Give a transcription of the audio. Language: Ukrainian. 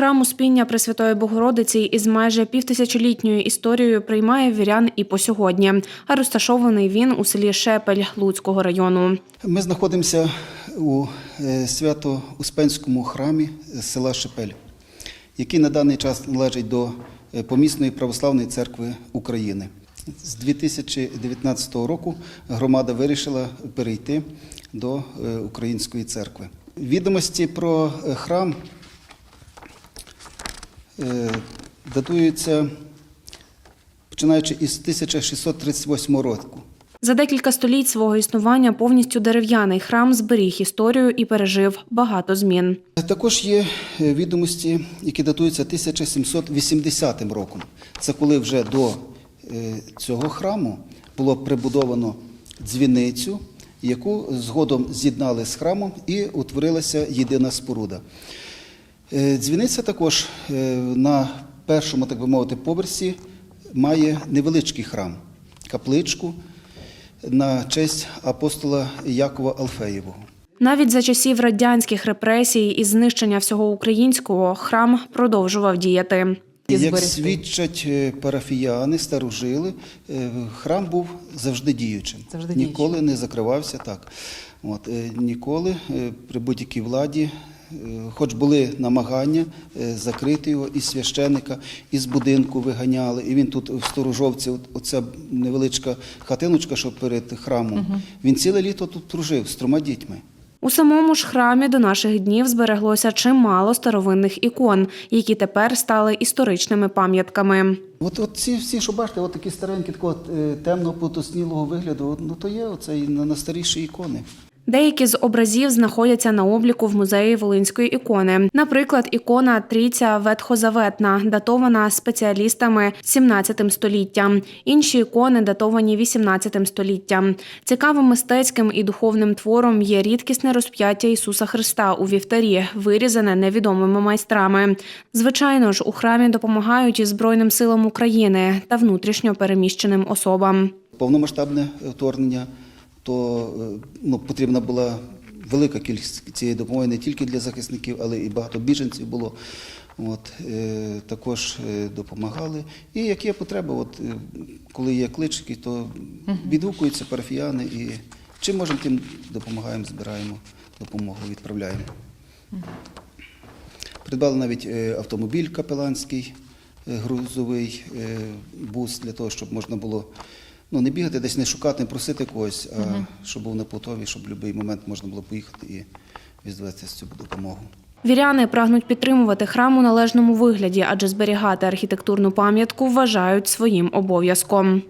Храм Успіння Пресвятої Богородиці із майже півтисячолітньою історією приймає вірян і по сьогодні. А розташований він у селі Шепель Луцького району. Ми знаходимося у е, Свято-Успенському храмі села Шепель, який на даний час належить до е, Помісної православної церкви України. З 2019 року громада вирішила перейти до е, Української церкви. Відомості про храм датуються починаючи із 1638 року. За декілька століть свого існування повністю дерев'яний храм зберіг історію і пережив багато змін. Також є е, відомості, які датуються 1780 роком. Це коли вже до е, цього храму було прибудовано дзвіницю, яку згодом з'єднали з храмом і утворилася єдина споруда. Е, Дзвіниця також е, на першому, так би мовити, поверсі має невеличкий храм, капличку на честь апостола Якова Алфеєвого. Навіть за часів радянських репресій і знищення всього українського храм продовжував діяти. Як свідчать е, парафіяни, старожили, храм був завжди діючим. Завжди ніколи не закривався так. От, ніколи при будь-якій владі, хоч були намагання е, закрити його і священика, із будинку виганяли. І він тут в Сторожовці, оця невеличка хатиночка, що перед храмом, він ціле літо тут прожив з трьома дітьми. У самому ж храмі до наших днів збереглося чимало старовинних ікон, які тепер стали історичними пам'ятками. От, от ці всі, що бачите, от такі старенькі, такого е, темного потоснілого вигляду, ну то є оце і на старіші ікони. Деякі з образів знаходяться на обліку в музеї Волинської ікони. Наприклад, ікона Трійця Ветхозаветна, датована спеціалістами 17 століттям. Інші ікони датовані 18 століттям. Цікавим мистецьким і духовним твором є рідкісне розп'яття Ісуса Христа у вівтарі, вирізане невідомими майстрами. Звичайно ж, у храмі допомагають і Збройним силам України та внутрішньо переміщеним особам. повномасштабне вторгнення, то е, ну, потрібна була велика кількість цієї допомоги не тільки для захисників, але і багато біженців було. От, е, також е, допомагали. І як є потреба, от, е, коли є клички, то відгукуються парафіяни і чим можемо, тим допомагаємо, збираємо допомогу, відправляємо. Придбали навіть е, автомобіль капеланський, е, грузовий е, бус для того, щоб можна було ну, не бігати, десь не шукати, не просити когось, а щоб був на потові, щоб в будь-який момент можна було поїхати і відвести цю допомогу. Віряни прагнуть підтримувати храм у належному вигляді, адже зберігати архітектурну пам'ятку вважають своїм обов'язком.